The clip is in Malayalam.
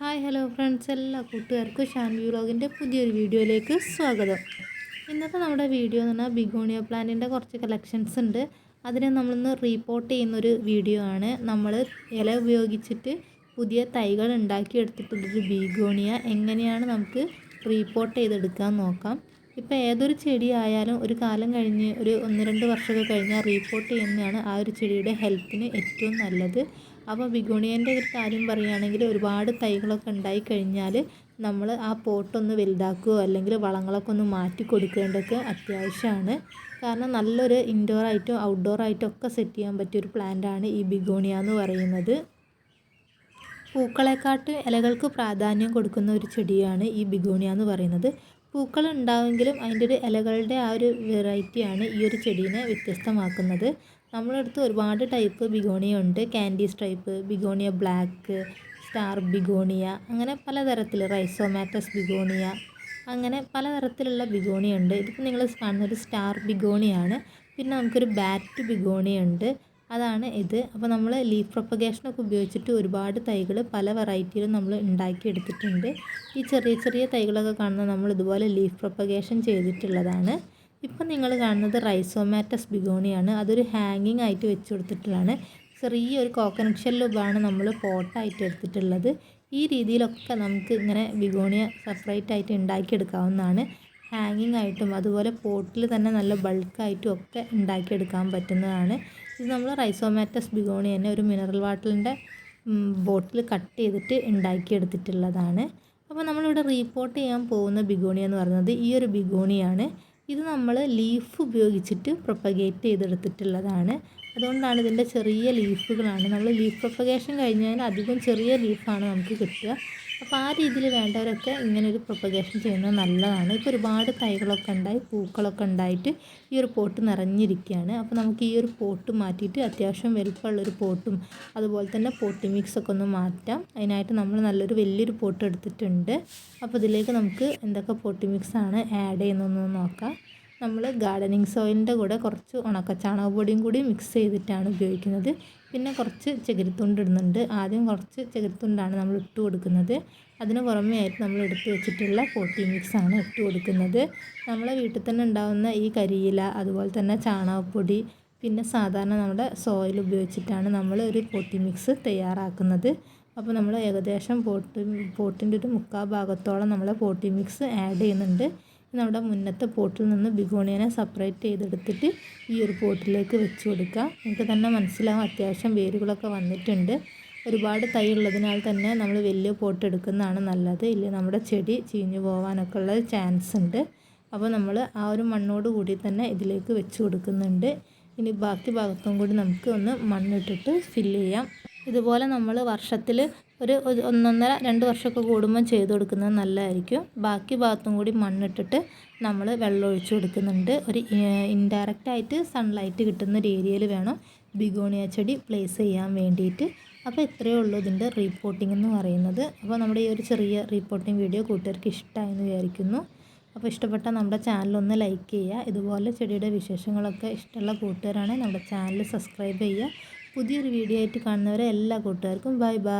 Hi hello friends. എല്ലാ കൂട്ടുകാർക്കും ഷാൻവി വ്ളോഗിന്റെ പുതിയൊരു വീഡിയോയിലേക്ക് സ്വാഗതം. ഇന്നത്തെ നമ്മുടെ വീഡിയോ എന്ന് പറഞ്ഞാൽ ബിഗോണിയ പ്ലാന്റിന്റെ കുറച്ച് കളക്ഷൻസ് ഉണ്ട്. അതിനെ നമ്മളിന്ന് റീപ്പോർട്ട് ചെയ്യുന്നൊരു വീഡിയോ ആണ്. നമ്മൾ ഇല ഉപയോഗിച്ചിട്ട് പുതിയ തൈകൾ ഉണ്ടാക്കിയെടുത്തിട്ടുള്ളൊരു ബിഗോണിയ. എങ്ങനെയാണ് നമുക്ക് റീപ്പോർട്ട് ചെയ്തെടുക്കാൻ നോക്കാം. ഇപ്പോൾ ഏതൊരു ചെടി ആയാലും ഒരു കാലം കഴിഞ്ഞ് ഒരു ഒന്ന് രണ്ട് വർഷമൊക്കെ കഴിഞ്ഞാൽ റീപ്പോർട്ട് ചെയ്യുന്നതാണ് ആ ഒരു ചെടിയുടെ ഹെൽത്തിന് ഏറ്റവും നല്ലത്. അപ്പോൾ ബിഗോണിയന്റെ ഒരു കാര്യം പറയുകയാണെങ്കിൽ ഒരുപാട് തൈകളൊക്കെ ഉണ്ടായി കഴിഞ്ഞാൽ നമ്മൾ ആ പോട്ടൊന്ന് വലുതാക്കുകയോ അല്ലെങ്കിൽ വളങ്ങളൊക്കെ ഒന്ന് മാറ്റി കൊടുക്കേണ്ടതൊക്കെ അത്യാവശ്യമാണ്. കാരണം നല്ലൊരു ഇൻഡോർ ആയിട്ടും ഔട്ട്ഡോർ ആയിട്ടും ഒക്കെ സെറ്റ് ചെയ്യാൻ പറ്റിയ ഒരു പ്ലാന്റാണ് ഈ ബിഗോണിയ എന്ന് പറയുന്നത്. പൂക്കളെക്കാട്ട് ഇലകൾക്ക് പ്രാധാന്യം കൊടുക്കുന്ന ഒരു ചെടിയാണ് ഈ ബിഗോണിയ എന്ന് പറയുന്നത്. പൂക്കൾ ഉണ്ടാവുമെങ്കിലും അതിന്റെ ഒരു ഇലകളുടെ ആ ഒരു വെറൈറ്റിയാണ് ഈ ഒരു ചെടീനെ വ്യത്യസ്തമാക്കുന്നത്. നമ്മളടുത്ത് ഒരുപാട് ടൈപ്പ് ബിഗോണിയ ഉണ്ട്. Candy stripe begonia black star begonia അങ്ങനെ പലതരത്തിൽ റൈസോമാറ്റസ് ബിഗോണിയ അങ്ങനെ പലതരത്തിലുള്ള ബിഗോണിയ ഉണ്ട്. ഇതിപ്പോൾ നിങ്ങൾ കാണുന്നത് സ്റ്റാർ ബിഗോണിയാണ്. പിന്നെ നമുക്കൊരു ബാറ്റ് ബിഗോണിയ ഉണ്ട്. അതാണ് ഇത്. അപ്പോൾ നമ്മൾ ലീഫ് പ്രൊപ്പഗേഷനൊക്കെ ഉപയോഗിച്ചിട്ട് ഒരുപാട് തൈകൾ പല വെറൈറ്റിയിലും നമ്മൾ ഉണ്ടാക്കിയെടുത്തിട്ടുണ്ട് ഈ ചെറിയ ചെറിയ തൈകളൊക്കെ കാണുന്ന നമ്മൾ ഇതുപോലെ ലീഫ് പ്രൊപ്പഗേഷൻ ചെയ്തിട്ടുള്ളതാണ്. ഇപ്പം നിങ്ങൾ കാണുന്നത് റൈസോമാറ്റസ് ബിഗോണിയാണ് അതൊരു ഹാങ്ങിങ് ആയിട്ട് വെച്ച് കൊടുത്തിട്ടുള്ളതാണ്. ചെറിയൊരു കോക്കനട്ട് ഷെല്ലുമാണ് നമ്മൾ പോട്ടായിട്ട് എടുത്തിട്ടുള്ളത്. ഈ രീതിയിലൊക്കെ നമുക്ക് ഇങ്ങനെ ബിഗോണിയ സെപ്പറേറ്റ് ആയിട്ട് ഉണ്ടാക്കിയെടുക്കാവുന്നതാണ്. ഹാങ്ങിങ് ആയിട്ടും അതുപോലെ പോട്ടിൽ തന്നെ നല്ല ബൾക്കായിട്ടും ഒക്കെ ഉണ്ടാക്കിയെടുക്കാൻ പറ്റുന്നതാണ്. ഇത് നമ്മൾ റൈസോമാറ്റസ് ബിഗോണി തന്നെ ഒരു മിനറൽ വാട്ടറിന്റെ ബോട്ടിൽ കട്ട് ചെയ്തിട്ട് ഉണ്ടാക്കിയെടുത്തിട്ടുള്ളതാണ്. അപ്പോൾ നമ്മളിവിടെ റീപോർട്ട് ചെയ്യാൻ പോകുന്ന ബിഗോണി എന്ന് പറയുന്നത് ഈ ഒരു ബിഗോണിയാണ് ഇത് നമ്മൾ ലീഫ് ഉപയോഗിച്ചിട്ട് പ്രൊപ്പഗേറ്റ് ചെയ്തെടുത്തിട്ടുള്ളതാണ്. അതുകൊണ്ടാണ് ഇതിന്റെ ചെറിയ ലീഫുകളാണ്. നമ്മൾ ലീഫ് പ്രൊപ്പഗേഷൻ കഴിഞ്ഞാൽ അധികം ചെറിയ ലീഫാണ് നമുക്ക് കിട്ടുക. അപ്പോൾ ആ രീതിയിൽ വേണ്ടവരൊക്കെ ഇങ്ങനെ ഒരു പ്രൊപ്പഗേഷൻ ചെയ്യുന്നത് നല്ലതാണ്. ഇപ്പോൾ ഒരുപാട് തൈകളൊക്കെ ഉണ്ടായി പൂക്കളൊക്കെ ഉണ്ടായിട്ട് ഈ ഒരു പോട്ട് നിറഞ്ഞിരിക്കുകയാണ്. അപ്പോൾ നമുക്ക് ഈ ഒരു പോട്ട് മാറ്റിയിട്ട് അത്യാവശ്യം വലുപ്പമുള്ളൊരു പോട്ടും അതുപോലെ തന്നെ പോട്ടി മിക്സ് ഒക്കെ ഒന്ന് മാറ്റാം. അതിനായിട്ട് നമ്മൾ നല്ലൊരു വലിയൊരു പോട്ട് എടുത്തിട്ടുണ്ട്. അപ്പോൾ ഇതിലേക്ക് നമുക്ക് എന്തൊക്കെ പോട്ടി മിക്സാണ് ആഡ് ചെയ്യുന്നതെന്ന് നോക്കാം. നമ്മൾ ഗാർഡനിങ് സോയിലിന്റെ കൂടെ കുറച്ച് ഉണക്ക ചാണകപ്പൊടിയും കൂടി മിക്സ് ചെയ്തിട്ടാണ് ഉപയോഗിക്കുന്നത്. പിന്നെ കുറച്ച് ചകിരിത്തുണ്ട് ഇടുന്നുണ്ട്. ആദ്യം കുറച്ച് ചകിരിത്തുണ്ടാണ് നമ്മൾ ഇട്ട് കൊടുക്കുന്നത്. അതിന് പുറമേ ആയിട്ട് നമ്മൾ എടുത്ത് വെച്ചിട്ടുള്ള പോട്ടി മിക്സാണ് ഇട്ട് കൊടുക്കുന്നത്. നമ്മളെ വീട്ടിൽ തന്നെ ഉണ്ടാകുന്ന ഈ കരിയില അതുപോലെ തന്നെ ചാണകപ്പൊടി പിന്നെ സാധാരണ നമ്മുടെ സോയിൽ ഉപയോഗിച്ചിട്ടാണ് നമ്മൾ ഒരു പോട്ടി മിക്സ് തയ്യാറാക്കുന്നത്. അപ്പോൾ നമ്മൾ ഏകദേശം പോട്ടി പോട്ടിന്റെ ഒരു മുക്കാൽ ഭാഗത്തോളം നമ്മൾ പോട്ടി മിക്സ് ആഡ് ചെയ്യുന്നുണ്ട്. നമ്മുടെ മുന്നത്തെ പോട്ടിൽ നിന്ന് ബിഗോണിയനെ സെപ്പറേറ്റ് ചെയ്തെടുത്തിട്ട് ഈ ഒരു പോട്ടിലേക്ക് വെച്ച് കൊടുക്കുക. നിങ്ങൾക്ക് തന്നെ മനസ്സിലാവും അത്യാവശ്യം വേരുകളൊക്കെ വന്നിട്ടുണ്ട്. ഒരുപാട് തൈ ഉള്ളതിനാൽ തന്നെ നമ്മൾ വലിയ പോട്ട് എടുക്കുന്നതാണ് നല്ലത്. ഇല്ല നമ്മുടെ ചെടി ചീഞ്ഞു പോകാനൊക്കെ ഉള്ള ചാൻസ് ഉണ്ട്. അപ്പോൾ നമ്മൾ ആ ഒരു മണ്ണോട് കൂടി തന്നെ ഇതിലേക്ക് വെച്ച് കൊടുക്കുന്നുണ്ട്. ഇനി ബാക്കി ഭാഗത്തും കൂടി നമുക്ക് ഒന്ന് മണ്ണിട്ടിട്ട് ഫില്ല് ചെയ്യാം. ഇതുപോലെ നമ്മൾ വർഷത്തിൽ ഒരു ഒന്നൊന്നര രണ്ട് വർഷമൊക്കെ കൂടുമ്പം ചെയ്ത് കൊടുക്കുന്നത് നല്ലതായിരിക്കും. ബാക്കി ഭാഗത്തും കൂടി മണ്ണിട്ടിട്ട് നമ്മൾ വെള്ളം ഒഴിച്ചു കൊടുക്കുന്നുണ്ട്. ഒരു ഇൻഡയറക്റ്റ് ആയിട്ട് സൺലൈറ്റ് കിട്ടുന്ന ഒരു ഏരിയയിൽ വേണം. ബിഗോണിയ ചെടി പ്ലേസ് ചെയ്യാൻ വേണ്ടിയിട്ട്. അപ്പോൾ ഇത്രയേ ഉള്ളൂ ഇതിന്റെ റീപ്പോർട്ടിംഗ് എന്ന് പറയുന്നത്. അപ്പോൾ നമ്മുടെ ഈ ഒരു ചെറിയ റീപ്പോർട്ടിംഗ് വീഡിയോ കൂട്ടുകാർക്ക് ഇഷ്ടമായെന്ന് വിചാരിക്കുന്നു. അപ്പോൾ ഇഷ്ടപ്പെട്ട നമ്മുടെ ചാനലൊന്ന് ലൈക്ക് ചെയ്യുക. ഇതുപോലെ ചെടിയുടെ വിശേഷങ്ങളൊക്കെ ഇഷ്ടമുള്ള കൂട്ടുകാരാണെങ്കിൽ നമ്മുടെ ചാനൽ സബ്സ്ക്രൈബ് ചെയ്യുക. പുതിയൊരു വീഡിയോ ആയിട്ട് കാണുന്നവരെ എല്ലാ കൂട്ടുകാർക്കും ബൈ ബൈ